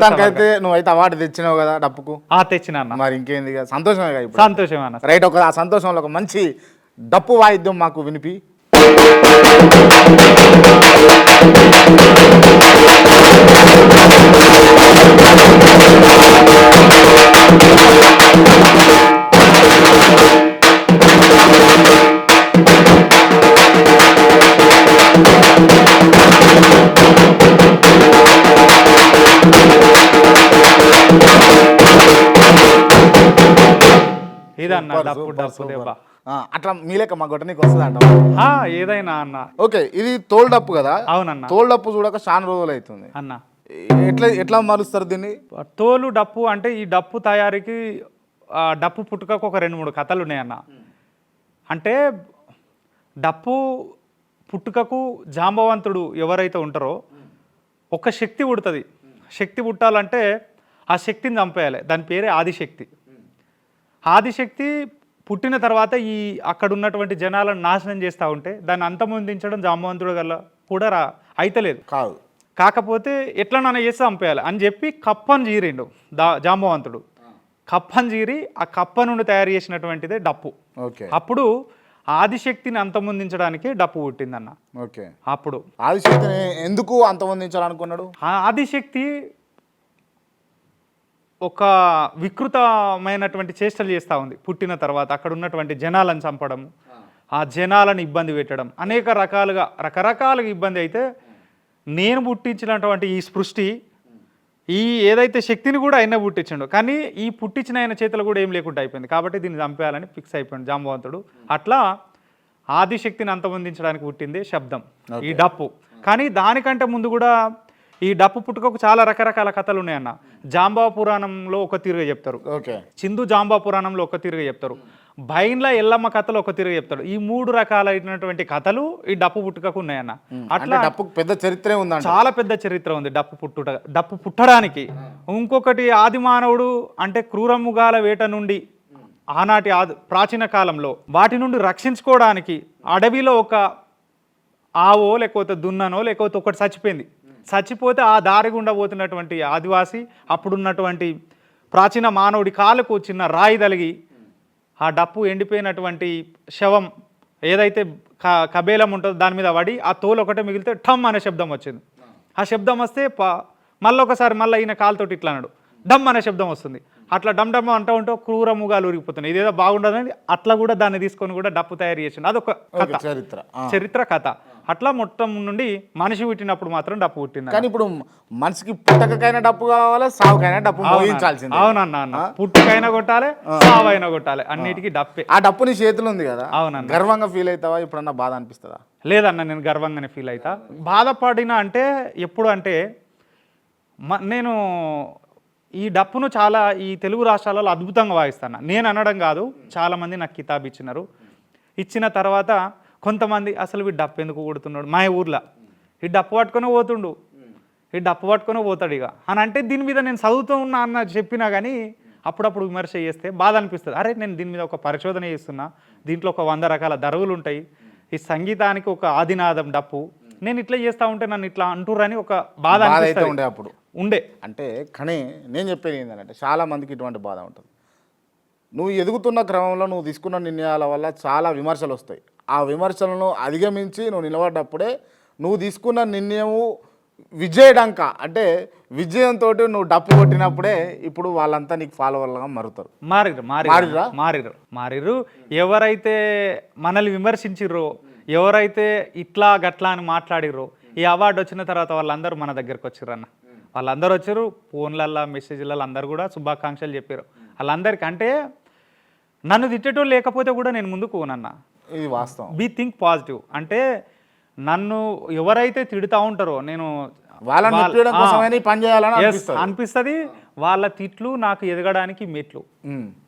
దానికైతే నువ్వైతే అవార్డు తెచ్చినావు కదా డప్పుకు. ఆ తెచ్చిన అన్న. మరి ఇంకేంది ఇక? సంతోషమే కదా ఇప్పుడు? సంతోషం అన్న. రైట్ ఒక ఆ సంతోషంలో ఒక మంచి డప్పు వాయిద్యం మాకు వినిపి. ఇదన్న డప్పు డప్పు దెబ్బ అట్లా మీ లెక్క మా గొట్ట నీకు వస్తుంది అంట ఆ, ఏదైనా అన్న. ఓకే ఇది తోలు డప్పు కదా? అవునన్న. తోలు డప్పు చూడక చాలా రోజులు అవుతుంది. అన్న. ఎట్లా ఎట్లా మారుస్తారు దీన్ని? తోలు డప్పు అంటే ఈ డప్పు తయారీకి డప్పు పుట్టుకకు ఒక రెండు మూడు కథలు ఉన్నాయన్న అంటే డప్పు పుట్టుకకు జాంబవంతుడు ఎవరైతే ఉంటారో ఒక శక్తి పుడుతుంది. శక్తి పుట్టాలంటే ఆ శక్తిని చంపేయాలి. దాని పేరే ఆదిశక్తి. ఆదిశక్తి పుట్టిన తర్వాత ఈ అక్కడ ఉన్నటువంటి జనాలను నాశనం చేస్తూ ఉంటే దాన్ని అంతమొందించడం జాంబవంతుడు గల కూడా రా అయితలేదు. కాదు. కాకపోతే ఎట్లనైనా చేసి చంపేయాలి అని చెప్పి కప్పను చీరిండు దా జాంబవంతుడు కప్పను చీరి ఆ కప్ప నుండి తయారు చేసినటువంటిదే డప్పు. ఓకే. అప్పుడు ఆదిశక్తిని అంతమొందించడానికి డప్పు పుట్టిందన్న. ఓకే. అప్పుడు. ఆదిశక్తిని ఎందుకు అంతమందించాలనుకున్నాడు? ఆ ఆదిశక్తి ఒక వికృతమైనటువంటి చేష్టలు చేస్తూ ఉంది. పుట్టిన తర్వాత అక్కడ ఉన్నటువంటి జనాలను చంపడం ఆ జనాలను ఇబ్బంది పెట్టడం అనేక రకాలుగా రకరకాలుగా ఇబ్బంది అయితే నేను పుట్టించినటువంటి ఈ సృష్టి ఈ ఏదైతే శక్తిని కూడా ఆయన పుట్టించిండు కానీ ఈ పుట్టించిన ఆయన చేతులు కూడా ఏం లేకుండా అయిపోయింది. కాబట్టి దీన్ని చంపేయాలని ఫిక్స్ అయిపోయింది జాంబవంతుడు. అట్లా ఆదిశక్తిని అంతమొందించడానికి పుట్టింది శబ్దం ఈ డప్పు. కానీ దానికంటే ముందు కూడా ఈ డప్పు పుట్టుకకు చాలా రకరకాల కథలు ఉన్నాయన్న. జాంబా పురాణంలో ఒక తీరుగా చెప్తారు. ఓకే. చిందు జాంబా పురాణంలో ఒక తీరుగా చెప్తారు. బైన్ల ఎల్లమ్మ కథలు ఒక తీరుగా చెప్తారు ఈ మూడు రకాలైనటువంటి కథలు ఈ డప్పు పుట్టుకకు ఉన్నాయన్న. అంటే అట్లా డప్పుకు పెద్ద చరిత్రే ఉందంట. చాలా పెద్ద చరిత్ర ఉంది డప్పు పుట్టుట డప్పు పుట్టడానికి. ఇంకొకటి ఆది మానవుడు అంటే క్రూరముగాల వేట నుండి ఆనాటి ఆది ప్రాచీన కాలంలో వాటి నుండి రక్షించుకోవడానికి అడవిలో ఒక ఆవో లేకపోతే దున్ననో లేకపోతే ఒకటి చచ్చిపోయింది. చచ్చిపోతే ఆ దారి గుండా పోతున్నటువంటి ఆదివాసి అప్పుడున్నటువంటి ప్రాచీన మానవుడి కాలుకు చిన్న రాయి తలిగి ఆ డప్పు ఎండిపోయినటువంటి శవం ఏదైతే క కబేలం ఉంటుందో దాని మీద పడి ఆ తోలు ఒకటే మిగిలితే ఠమ్ అనే శబ్దం వచ్చింది. ఆ శబ్దం వస్తే ప మళ్ళీ ఒకసారి మళ్ళీ ఈయన కాలుతోటి ఇట్లా అన్నాడు. డమ్ అనే శబ్దం వస్తుంది. అట్లా డమ్ డమ్ అంటూ ఉంటూ క్రూరముగాలు ఉరిగిపోతున్నాయి. ఇదేదో బాగుండదని అట్లా కూడా దాన్ని తీసుకొని కూడా డప్పు తయారు చేసిండు. అదొక కథ. చరిత్ర. చరిత్ర కథ. అట్లా మొత్తం నుండి మనిషి పుట్టినప్పుడు మాత్రం డప్పు పుట్టింది కానీ ఇప్పుడు మనిషికి పుట్టకైనా డప్పు కావాలి సావుకైనా డప్పు అవునన్నా. అన్న పుట్టుకైనా కొట్టాలి సావైనా కొట్టాలి అన్నిటికీ డప్పే. ఆ డప్పు నీ చేతులు ఉంది కదా. అవునన్న. గర్వంగా ఫీల్ అవుతావా? ఇప్పుడన్నా బాధ అనిపిస్తుందా? లేదన్న నేను గర్వంగానే ఫీల్ అవుతా. బాధపడిన అంటే ఎప్పుడు అంటే నేను ఈ డప్పును చాలా ఈ తెలుగు రాష్ట్రాలలో అద్భుతంగా వాయిస్తాను నేను అనడం కాదు చాలామంది నాకు కితాబ్ ఇచ్చినారు. ఇచ్చిన తర్వాత కొంతమంది అసలు వీడు డప్పు ఎందుకు కొడుతున్నాడు? మా ఊర్లో. ఈ డప్పు పట్టుకొని పోతుండు. ఈ డప్పు పట్టుకొని పోతాడు ఇక. అని అంటే దీని మీద నేను చదువుతూ ఉన్నా అన్న చెప్పినా కానీ అప్పుడప్పుడు విమర్శ చేస్తే బాధ అనిపిస్తుంది. అరే నేను దీని మీద ఒక పరిశోధన చేస్తున్నా. దీంట్లో ఒక వంద రకాల ధరవులు ఉంటాయి. ఈ సంగీతానికి ఒక ఆదినాదం డప్పు. నేను ఇట్లా చేస్తా ఉంటే నన్ను ఇట్లా అంటురని ఒక బాధ ఉండే అప్పుడు. ఉండే. అంటే కానీ నేను చెప్పేది ఏంటంటే చాలా మందికి ఇటువంటి బాధ ఉంటుంది. నువ్వు ఎదుగుతున్న క్రమంలో నువ్వు తీసుకున్న నిర్ణయాల వల్ల చాలా విమర్శలు వస్తాయి. ఆ విమర్శలను అధిగమించి నువ్వు నిలబడ్డప్పుడే నువ్వు తీసుకున్న నిర్ణయము విజయడంక. అంటే విజయంతో నువ్వు డప్పు కొట్టినప్పుడే ఇప్పుడు వాళ్ళంతా నీకు ఫాలోవర్లుగా మారుతారు. మారిరు మారిరు మారిర్రా? మారిరు మారిరు ఎవరైతే మనల్ని విమర్శించిర్రో ఎవరైతే ఇట్లా గట్లా అని మాట్లాడిర్రో ఈ అవార్డు వచ్చిన తర్వాత వాళ్ళందరూ మన దగ్గరకు వచ్చిర్రు అన్న వాళ్ళందరూ వచ్చారు ఫోన్లల్లో మెసేజ్లలో అందరూ కూడా శుభాకాంక్షలు చెప్పారు వాళ్ళందరికీ అంటే నన్ను తిట్టేటోళ్ళు లేకపోతే కూడా నేను ముందుకు పోనన్నా. ఇది వాస్తవం. Be think positive. అంటే నన్ను ఎవరైతే తిడుతూ ఉంటారో నేను అనిపిస్తుంది. వాళ్ళ తిట్లు నాకు ఎదగడానికి మెట్లు.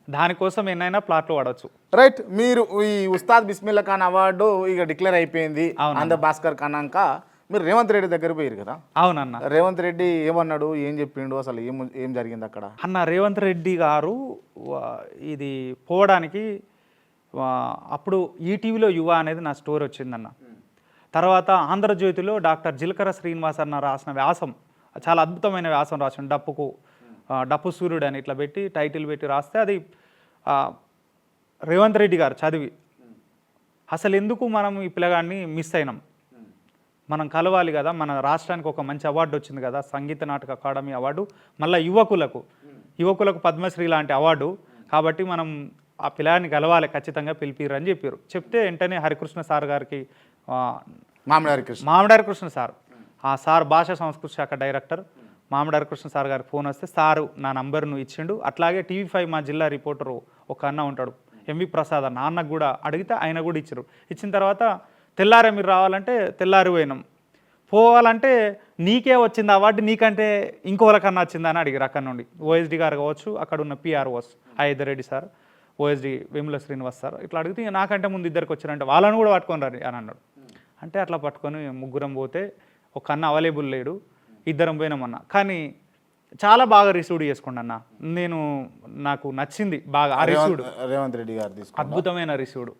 దానికోసం ఎన్నైనా ప్లాట్లు వాడచ్చు. రైట్ మీరు ఈ ఉస్తాద్ బిస్మిల్లా ఖాన్ అవార్డు ఇక డిక్లేర్ అయిపోయింది. ఆంధ్ర భాస్కర్ ఖానాక మీరు రేవంత్ రెడ్డి దగ్గర పోయారు కదా? అవునన్న. రేవంత్ రెడ్డి ఏమన్నాడు? ఏం చెప్పిండు? అసలు ఏం ఏం జరిగింది అక్కడ? అన్న రేవంత్ రెడ్డి గారు ఇది పోవడానికి అప్పుడు ఈటీవీలో యువ అనేది నా స్టోరీ వచ్చిందన్న. తర్వాత ఆంధ్రజ్యోతిలో డాక్టర్ జిలకర శ్రీనివాస్ అన్న రాసిన వ్యాసం చాలా అద్భుతమైన వ్యాసం రాసిండు డప్పుకు డప్పు సూర్యుడు అని ఇట్లా పెట్టి టైటిల్ పెట్టి రాస్తే అది రేవంత్ రెడ్డి గారు చదివి. అసలు ఎందుకు మనం ఈ పిల్లగాడిని మిస్ అయినాం? మనం కలవాలి కదా మన రాష్ట్రానికి ఒక మంచి అవార్డు వచ్చింది కదా సంగీత నాటక అకాడమీ అవార్డు మళ్ళీ యువకులకు. యువకులకు పద్మశ్రీ లాంటి అవార్డు. కాబట్టి మనం ఆ పిల్లాడిని కలవాలి ఖచ్చితంగా పిలిపిరు అని చెప్పారు చెప్తే వెంటనే హరికృష్ణ సార్ గారికి మామిడారి కృష్ణ మామిడారి కృష్ణ సార్. ఆ సార్ భాషా సంస్కృతి శాఖ డైరెక్టర్. మామిడారి కృష్ణ సార్ గారికి ఫోన్ వస్తే సారు నా నంబర్ను ఇచ్చిండు. అట్లాగే టీవీ ఫైవ్ మా జిల్లా రిపోర్టరు ఒక అన్న ఉంటాడు. ఎంవి ప్రసాద్ అన్న. అన్నకు కూడా అడిగితే ఆయన కూడా ఇచ్చారు ఇచ్చిన తర్వాత తెల్లారే మీరు రావాలంటే తెల్లారి పోయినాం. పోవాలంటే నీకే వచ్చింది అవార్డు నీకంటే ఇంకోళ్ళకన్నా వచ్చిందా అని అడిగారు అక్కడ నుండి. ఓఎస్డి గారు కావచ్చు అక్కడ ఉన్న PROs Reddy sir OSD Vemula Srinivas sir ఇట్లా అడిగితే "ఇక నాకంటే ముందు ఇద్దరికి వచ్చారంటే వాళ్ళని కూడా పట్టుకొని రండి అని అన్నాడు. అంటే అట్లా పట్టుకొని ముగ్గురం పోతే ఒక అన్న అవైలబుల్ లేడు ఇద్దరం పోయినామన్న కానీ చాలా బాగా రిసీవ్ చేసుకోండి అన్న. నేను నాకు నచ్చింది బాగా ఆ రిసీవ్డ్. రేవంత్ రెడ్డి గారు అద్భుతమైన రిసీవ్డ్.